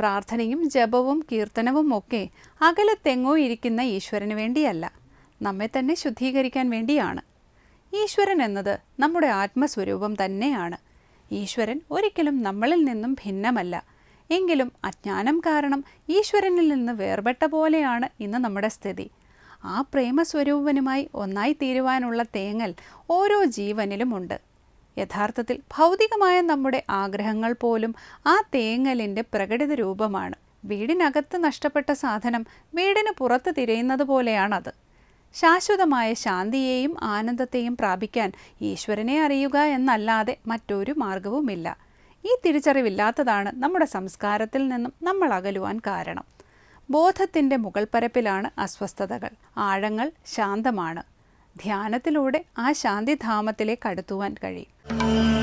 പ്രാർത്ഥനയും ജപവും കീർത്തനവും ഒക്കെ അകലത്തെങ്ങോ ഇരിക്കുന്ന ഈശ്വരന് വേണ്ടിയല്ല. നമ്മെ തന്നെ ശുദ്ധീകരിക്കാൻ വേണ്ടിയാണ്. ഈശ്വരൻ എന്നത് നമ്മുടെ ആത്മസ്വരൂപം തന്നെയാണ്. ഈശ്വരൻ ഒരിക്കലും നമ്മളിൽ നിന്നും ഭിന്നമല്ല. എങ്കിലും അജ്ഞാനം കാരണം ഈശ്വരനിൽ നിന്ന് വേർപെട്ട പോലെയാണ് ഇന്ന് നമ്മുടെ സ്ഥിതി. ആ പ്രേമസ്വരൂപനുമായി ഒന്നായി തീരുവാനുള്ള തേങ്ങൽ ഓരോ ജീവനിലുമുണ്ട് യഥാർത്ഥത്തിൽ ഭൗതികമായ നമ്മുടെ ആഗ്രഹങ്ങൾ പോലും ആ തേങ്ങലിന്റെ പ്രകടിത രൂപമാണ്. വീടിനകത്ത് നഷ്ടപ്പെട്ട സാധനം വീടിന് പുറത്ത് തിരയുന്നത് പോലെയാണത്. ശാശ്വതമായ ശാന്തിയെയും ആനന്ദത്തെയും പ്രാപിക്കാൻ ഈശ്വരനെ അറിയുക എന്നല്ലാതെ മറ്റൊരു മാർഗവുമില്ല ഈ തിരിച്ചറിവില്ലാത്തതാണ് നമ്മുടെ സംസ്കാരത്തിൽ നിന്നും നമ്മൾ അകലുവാൻ കാരണം. ബോധത്തിന്റെ മുകൾപ്പരപ്പിലാണ് അസ്വസ്ഥതകൾ. ആഴങ്ങൾ ശാന്തമാണ്. ധ്യാനത്തിലൂടെ ആ ശാന്തിധാമത്തിലേക്ക് അടുത്തുവാൻ കഴിയും.